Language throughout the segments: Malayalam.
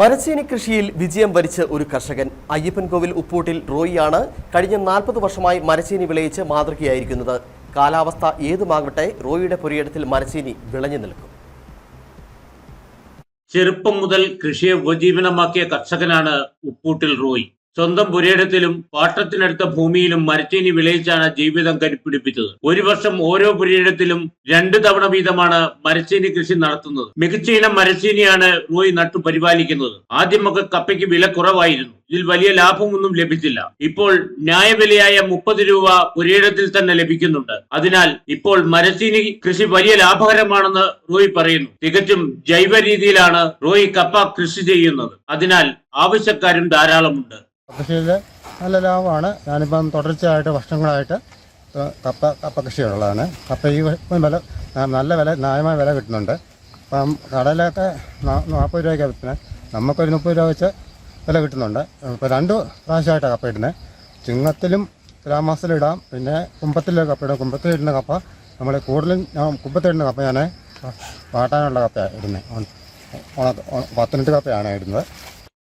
മരച്ചീനി കൃഷിയിൽ വിജയം വരിച്ച ഒരു കർഷകൻ അയ്യപ്പൻകോവിൽ ഉപ്പൂട്ടിൽ റോയിയാണ് കഴിഞ്ഞ നാൽപ്പത് വർഷമായി മരച്ചീനി വിളയിച്ച് മാതൃകയായിരിക്കുന്നത്. കാലാവസ്ഥ ഏതുമാകട്ടെ റോയിയുടെ പുരയിടത്തിൽ മരച്ചീനി വിളഞ്ഞു നിൽക്കും. ചെറുപ്പം മുതൽ കൃഷിയെ ഉപജീവനമാക്കിയ കർഷകനാണ് ഉപ്പൂട്ടിൽ റോയ്. സ്വന്തം പുരയിടത്തിലും പാട്ടത്തിനടുത്ത ഭൂമിയിലും മരച്ചീനി വിളയിച്ചാണ് ജീവിതം കരുപ്പിടിപ്പിച്ചത്. ഒരു വർഷം ഓരോ പുരയിടത്തിലും രണ്ടു തവണ വീതമാണ് മരച്ചീനി കൃഷി നടത്തുന്നത്. മികച്ച ഇനം മരച്ചീനിയാണ് റോയ് നട്ടു പരിപാലിക്കുന്നത്. ആദ്യമൊക്കെ കപ്പയ്ക്ക് വില കുറവായിരുന്നു. ഇതിൽ വലിയ ലാഭമൊന്നും ലഭിച്ചില്ല. ഇപ്പോൾ ന്യായവിലയായ മുപ്പത് രൂപ പുരയിടത്തിൽ തന്നെ ലഭിക്കുന്നുണ്ട്. അതിനാൽ ഇപ്പോൾ മരച്ചീനി കൃഷി വലിയ ലാഭകരമാണെന്ന് റോയ് പറയുന്നു. തികച്ചും ജൈവ രീതിയിലാണ് റോയ് കപ്പ കൃഷി ചെയ്യുന്നത്. അതിനാൽ ആവശ്യക്കാരും ധാരാളമുണ്ട്. കൃഷിയിൽ നല്ല ലാഭമാണ്. ഞാനിപ്പം തുടർച്ചയായിട്ട് വർഷങ്ങളായിട്ട് കപ്പ കപ്പ കൃഷിയുള്ളതാണ് കപ്പ ഈ വില നല്ല വില ന്യായമായ വില കിട്ടുന്നുണ്ട്. അപ്പം കടയിലൊക്കെ നാ- നാൽപ്പത് രൂപയ്ക്ക് വിൽക്കുന്നത് നമുക്കൊരു മുപ്പത് രൂപ വെച്ച് വില കിട്ടുന്നുണ്ട്. ഇപ്പോൾ രണ്ട് പ്രാവശ്യമായിട്ടാണ് കപ്പ ഇടുന്നത് ചിങ്ങത്തിലും ഗ്രാമാസത്തിലും ഇടാം. പിന്നെ കുമ്പത്തിലെ കപ്പ ഇടാം. കുമ്പത്തിലിടുന്ന കപ്പ നമ്മൾ കൂടുതലും ഞാൻ കുമ്പത്തിടുന്ന കപ്പ ഞാൻ വാട്ടാനുള്ള കപ്പയാണ് ഇടുന്നത് പത്തിനെട്ട് കപ്പയാണ് ഇടുന്നത്.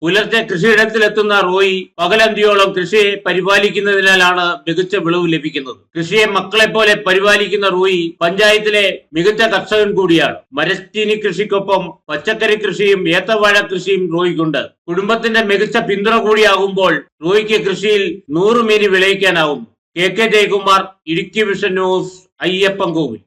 പുലർച്ചെ കൃഷിയിടത്തിലെത്തുന്ന റോയി പകലന്തിയോളം കൃഷിയെ പരിപാലിക്കുന്നതിനാലാണ് മികച്ച വിളവ് ലഭിക്കുന്നത്. കൃഷിയെ മക്കളെ പോലെ പരിപാലിക്കുന്ന റോയി പഞ്ചായത്തിലെ മികച്ച കർഷകൻ കൂടിയാണ്. മരച്ചീനി കൃഷിക്കൊപ്പം പച്ചക്കറി കൃഷിയും ഏത്തവാഴ കൃഷിയും റോയിക്കുണ്ട്. കുടുംബത്തിന്റെ മികച്ച പിന്തുണ കൂടിയാകുമ്പോൾ റോയിക്ക് കൃഷിയിൽ നൂറ് മീനി വിളയിക്കാനാവും. K K Jayakumar Idukki vision news Ayyappan Kovil